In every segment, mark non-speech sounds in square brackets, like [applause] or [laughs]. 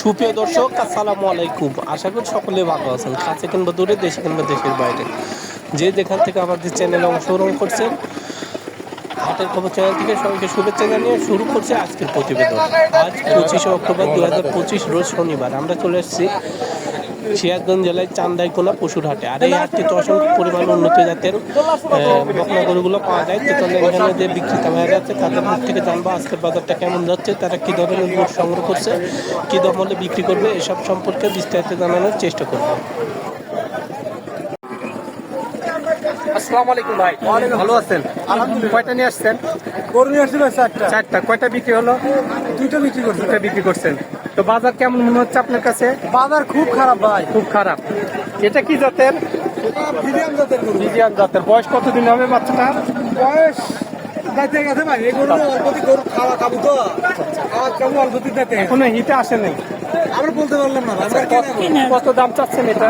সুপ্রিয় দর্শক, আসসালামু আলাইকুম। আশা করি সকলে ভালো আছেন। কাছে কিংবা দূরে, দেশে কিংবা দেশের বাইরে। যে যেখান থেকে আমাদের চ্যানেলে অংশগ্রহণ করছেন, হাটের খবর চ্যানেল থেকে সবাইকে শুভেচ্ছা জানিয়ে শুরু করছে আজকের প্রতিবেদন। আজ পঁচিশে অক্টোবর দু হাজার পঁচিশ, রোজ শনিবার। আমরা চলে এসেছি সিরাজগঞ্জ জেলায় চান্দাই চান্দাইকোনা পশুর হাটে আর এই হাটটিতে অসংখ্য পরিমাণ উন্নত জাতের আহ, বকনা গরুগুলো পাওয়া যায়। তো তাহলে এখানে যে বিক্রেতা ভাইরা আছে তাদের মুখ থেকে জানব আজকের বাজারটা কেমন যাচ্ছে তারা কী ধরনের গরু সংগ্রহ করছে কী দাম হলে বিক্রি করবে এসব সম্পর্কে বিস্তারিত জানানোর চেষ্টা করব। আসসালামু আলাইকুম ভাই। ভালো আছেন? আলহামদুলিল্লাহ। কয়টা নিয়ে আসছেন? গরু নিয়ে চারটা। চারটা। কয়টা বিক্রি হলো? দুইটা বিক্রি করছি। দুটা বিক্রি করছেন। তো বাজার কেমন মনে হচ্ছে আপনার কাছে? বাজার খুব খারাপ ভাই। খুব খারাপ। এটা কি জাতের? জাতের গরু। মিডিয়াম জাতের। বয়স কতদিন হবে বাচ্চাটা? বয়স গেছে ভাই এই গরু অল্পতি গরু খাওয়া খাব তো। খাওয়া খাব অল্পতি যাইতে গেছে। এখনও হিটে আসে নাই? আমরা বলতে পারলাম না? কত দাম চাচ্ছেন এটা?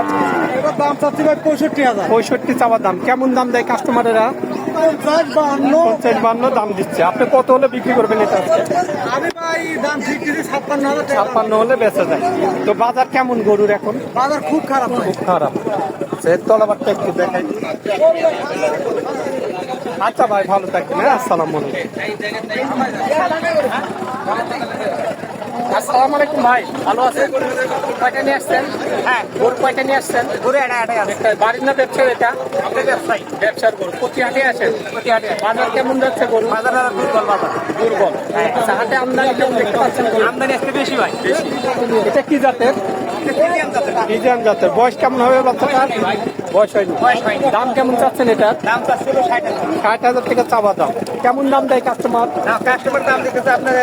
এবার দাম চাচ্ছি ভাই পঁয়ষট্টি হাজার। পঁয়ষট্টি চাওয়ার দাম। কেমন দাম দেয় কাস্টমারেরা? পঞ্চাশ বাহান্ন। পঞ্চাশ বান্ন দাম দিচ্ছে। আপনি কত হলে বিক্রি করবেন এটা আমি ছাপ্পান্ন হলে বেঁচে যায়। তো বাজার কেমন গরুর এখন? বাজার খুব খারাপ খুব খারাপ। সে তলাবারটা একটু দেখাই। আচ্ছা ভাই ভালো থাকবেন হ্যাঁ? আসসালাম আসসালামু আলাইকুম ভাই ভালো আছেন? কয়টা নিয়ে আসছেন? হ্যাঁ। গরু কয়টা নিয়ে আসছেন? গরু এটা একটা বাড়ির না ব্যবসার এটা? আপনি ব্যবসায়ী। ব্যবসার গরু। প্রতি হাটে আসেন? প্রতি হাটে বাজার কেমন যাচ্ছে গরু? বাজার দুর্বল বাজার। দুর্বল। আচ্ছা হাটে আমদানি কেমন দেখতে পাচ্ছেন আমদানি আসতে বেশি ভাই। বেশি এটা কি জাতের? জাতের। বয়স কেমন হবে বাচ্চাটার? বয়স হয়নি। দাম কেমন চাচ্ছেন এটা? দাম চাচ্ছিল ষাট হাজার। টাকা চাওয়া দাম। কেমন দাম দেয় কাস্টমার কাস্টমার দাম দিতেছে আপনার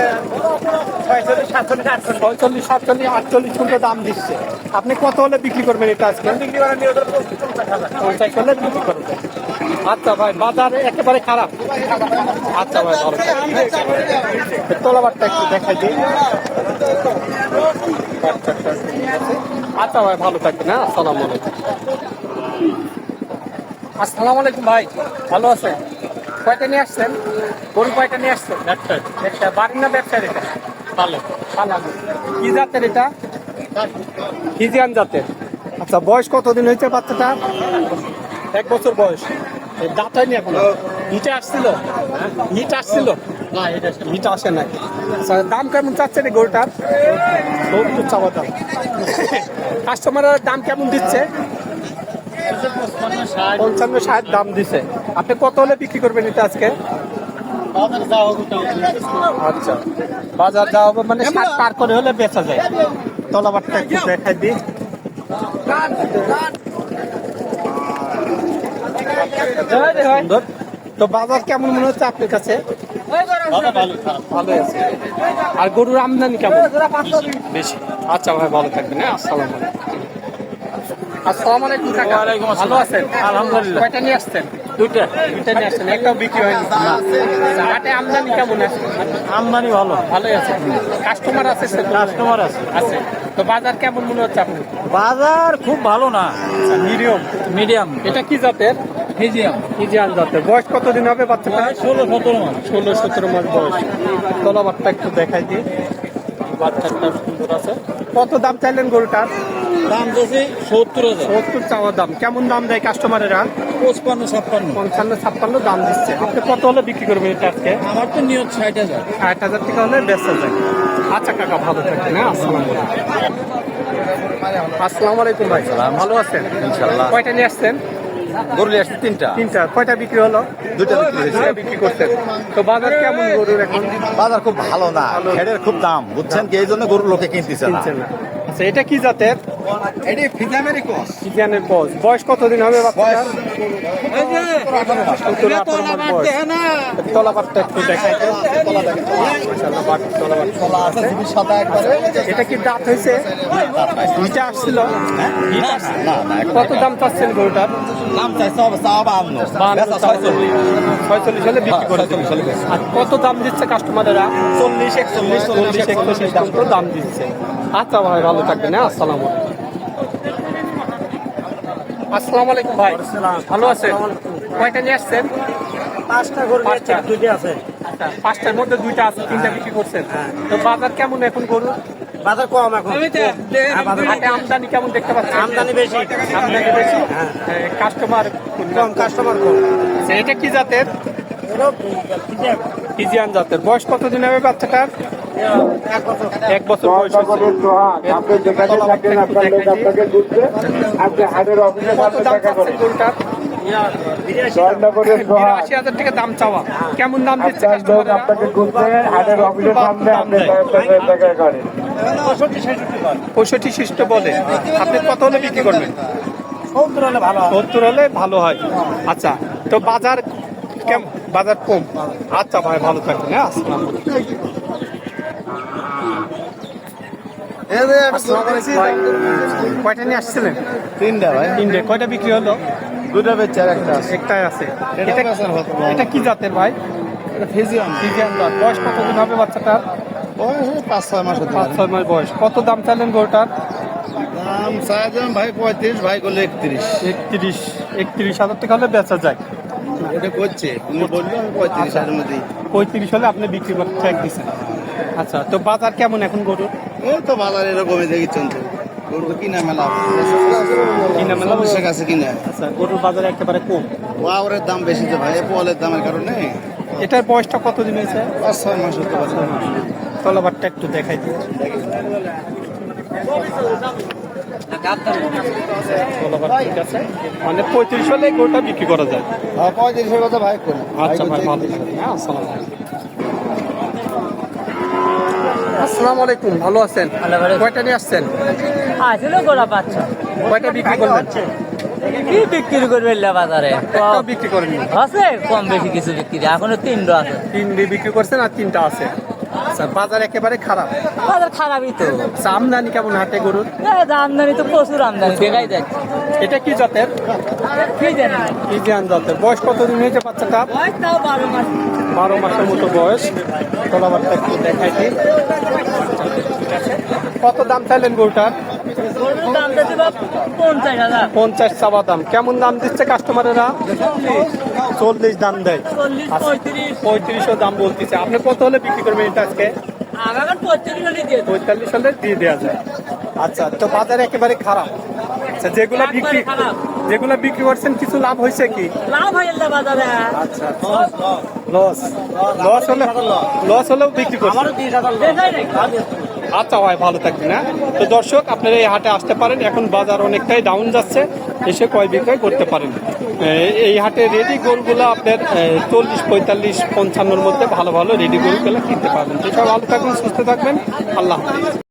ছয়চল্লিশ সাতচল্লিশ আটচল্লিশ। ছয়চল্লিশ সাতচল্লিশ আটচল্লিশ পর্যন্ত দাম দিচ্ছে। আপনি কত হলে বিক্রি করবেন এটা আজকে? বিক্রি করার পঞ্চাশ পঞ্চাশ হলে বিক্রি করবেন। আচ্ছা ভাই বাজার একেবারে খারাপ। আচ্ছা ভাই ভালো তোলাবারটা একটু দেখাই দিই। আচ্ছা ভাই ভালো থাকবেন হ্যাঁ? আসসালামু আলাইকুম। আসসালামু আলাইকুম ভাই। ভালো আছেন কয়টা নিয়ে আসছেন? গরু কয়টা নিয়ে আসছেন? একটা একটা বাড়ির না ব্যবসার এটা? ভালো। ভালো। কি জাতের এটা? ফিজিয়ান জাতের। আচ্ছা বয়স কতদিন হয়েছে বাচ্চাটা? এক বছর বয়স। এই দাঁত হয়নি এখন? হিটে আসছিল? হিট আসছিল? হিট আসে না আচ্ছা দাম কেমন চাচ্ছে রে গরুটার? চাওয়া দাম। [laughs] কাস্টমাররা দাম কেমন দিচ্ছে? পঞ্চান্ন ষাট দাম দিছে। আপনি কত হলে বিক্রি করবেন এটা আজকে? আচ্ছা। বাজার যাওয়া হবে মানে ষাট পার করে হলে বেচা যায়। তলাবারটা একটু দেখাই দিই। তো বাজার কেমন মনে হচ্ছে আপনার কাছে? ভালো আর গরুর আমদানি কেমন? বেশি। আচ্ছা ভাই, ভালো থাকবেন হ্যাঁ আসসালাম আসসালামু আলাইকুম কাকা। ওয়ালাইকুম আসসালাম। ভালো আছেন? আলহামদুলিল্লাহ। কয়টা নিয়ে আসছেন? দুইটা। দুইটা নিয়ে আসছেন। একটাও বিক্রি হয়নি। আচ্ছা, হাটে আমদানি কেমন আছে? আমদানি ভালো। ভালোই আছে। কাস্টমার আছে কাস্টমার আছে। আছে। তো বাজার কেমন মনে হচ্ছে আপনি বাজার খুব ভালো না। মিডিয়াম মিডিয়াম এটা কি জাতের? মিডিয়াম ইজিয়ান জাতের। বয়স কতদিন হবে বাচ্চাটা? ষোলো সতেরো মাস। ষোলো সতেরো মাস বয়স। তলাবারটা একটু দেখাই দিই। বাচ্চাটা সুন্দর আছে। কত দাম চাইলেন গরুটার? দাম দিয়েছে সত্তর হাজার। সত্তর চাওয়া দাম। কেমন দাম দেয় কাস্টমারেরা পঁচপান্ন ছাপ্পান্ন। পঞ্চান্ন ছাপ্পান্ন দাম দিচ্ছে। আপনি কত হলে বিক্রি করবেন এটা আজকে? আমার তো নিয়ত ষাট হাজার। ষাট হাজার টাকা হলে বেচা যায়। আচ্ছা কাকা ভালো থাকবেন হ্যাঁ? আসসালাম আসসালামু আলাইকুম ভাই। ভালো আছেন? ইনশাল্লাহ কয়টা নিয়ে আসছেন? গরু নিয়ে আসছে তিনটা। তিনটা। কয়টা বিক্রি হলো? দুইটা বিক্রি হয়েছে। বিক্রি করছেন। তো বাজার কেমন গরুর এখন? বাজার খুব ভালো না। খেড়ের খুব দাম। বুঝছেন কি? এই জন্য গরু লোকে কিনতেছে না। আচ্ছা এটা কি জাতের? এটি ফিজামেরি কস ইজিয়ানের বয়স বয়স কতদিন হবে বাচ্চাটার? এই যে সতেরো আঠারো মাস বয়স না। তলাবারটা একটু দেখাই। এটা কি দাঁত হয়েছে? হিটে আসছিল? হিট না না কত দাম চাচ্ছেন গরুটার? দাম চাইছে ছয়চল্লিশ। ছয়চল্লিশ হলে বিক্রি করে আর কত দাম দিচ্ছে কাস্টমারেরা চল্লিশ একচল্লিশ চল্লিশ একচল্লিশ দাম তো দাম দিচ্ছে? আচ্ছা ভাই ভালো থাকবেন হ্যাঁ আসসালাম আসসালামু আলাইকুম ভাই। ভালো আছেন? কয়টা নিয়ে আসছেন? পাঁচটা গরু পাঁচটা। দুইটা আছে। আচ্ছা পাঁচটার মধ্যে দুইটা আছে তিনটা বিক্রি করছেন। তো বাজার কেমন এখন গরু? বাজার কম এখন। হাটে আমদানি কেমন দেখতে পাচ্ছেন? আমদানি বেশি। আমদানি বেশি? কাস্টমার কম। কাস্টমার কম। এটা কি জাতের? ফিজিয়ান জাতের। বয়স কতদিন হবে বাচ্চাটার? এক বছর এক বছর বয়স হয়েছে। কত দাম চাওয়া। কেমন দাম দিচ্ছে কাস্টমাররা পঁয়ষট্টি শিষ্ট বলে। আপনি কত হলে বিক্রি করবেন? সত্তর হলে ভালো হয়। সত্তর হলে ভালো হয়। আচ্ছা তো বাজার কেমন বাজার কম। আচ্ছা ভাই ভালো থাকবেন। হ্যাঁ আসসালাম কয়টা নিয়ে আসছিলেন? তিনটা ভাই। তিনটে। কয়টা বিক্রি হলো? দুটা বেচে আর একটা একটাই আছে। এটা কি জাতের ভাই? ফিজিয়াম ফিজিয়ান। জাত। বয়স কতদিন হবে বাচ্চাটার? পাঁচ ছয় মাস পাঁচ ছয় মাস বয়স। কত দাম চাইলেন গরুটার? দাম চাইছিলাম ভাই পঁয়ত্রিশ ভাই করলে একত্রিশ। একত্রিশ একত্রিশ হাজার টাকা হলে বেচা যায়। এটা করছে। বলল আমি পঁয়ত্রিশ হাজার মধ্যেই। পঁয়ত্রিশ হলে আপনি বিক্রি করতে দিচ্ছেন আচ্ছা তো বাজার কেমন এখন গরুর? এই তো বাজার এরকমই দেখেছেন তো গরু তো কিনা মেলা কিনা মেলা কাছে কিনে আচ্ছা গরুর বাজার একেবারে কম? ওয়াওরের দাম বেশি তো ভাই পোয়ালের দামের কারণে। এটার বয়সটা কতদিন হয়েছে? পাঁচ ছয় মাস হতে পারে। তলাবারটা একটু দেখাই ঠিক আছে। মানে পঁয়ত্রিশ হলে গরুটা বিক্রি করা যায়। হ্যাঁ পঁয়ত্রিশের কথা ভাই করে। আচ্ছা ভাই ভালো হ্যাঁ আসসালামু আলাইকুম আসসালামু আলাইকুম ভালো আছেন? কয়টা নিয়ে আসছেন? আসলে গোড়া বাচ্চা। কয়টা বিক্রি করলেন কি বিক্রি করবে বাজারে? বিক্রি করেন আছে কম বেশি কিছু বিক্রি। এখনও তিনটা আছে। তিনটে বিক্রি করছেন আর তিনটা আছে। আচ্ছা বাজার একেবারে খারাপ। বাজার খারাপই তো। আচ্ছা, আমদানি কেমন হাটে গরুর এ, আমদানি তো প্রচুর আমদানি। দেখাই দেখ এটা কি জাতের? কি জানি? জাতের। বয়স কতদিন হয়েছে বাচ্চাটা? বয়স তাও বারো মাস। বারো মাসের মতো বয়স। তোলা একটু দেখাই দিই। কত দাম চাইলেন গরুটার? পঞ্চাশ চাবা দাম। কেমন দাম দিচ্ছে কাস্টমারেরা চল্লিশ দাম দেয়। আচ্ছা। পঁয়ত্রিশ। পঁয়ত্রিশও দাম বলতেছে। আপনি কত হলে বিক্রি করবেন এটা আজকে। পঁয়তাল্লিশ হলে দিয়ে দেওয়া যায়। আচ্ছা তো বাজার একেবারে খারাপ। আচ্ছা যেগুলো বিক্রি। যেগুলো বিক্রি করছেন কিছু লাভ হয়েছে কি? লাভ বাজারে। আচ্ছা লস। লস হলে লস হলেও বিক্রি করছেন। আচ্ছা হয় ভালো থাকবেন না তো দর্শক, আপনারা এই হাটে আসতে পারেন। এখন বাজার অনেকটাই ডাউন যাচ্ছে, এসে ক্রয় বিক্রয় করতে পারেন। এই হাটে রেডি গরুগুলো আপনার চল্লিশ, পঁয়তাল্লিশ, পঞ্চান্নর মধ্যে ভালো ভালো রেডি গোলগুলো কিনতে পারবেন। সেটা ভালো থাকবেন, সুস্থ থাকবেন। আল্লাহ হাফিজ।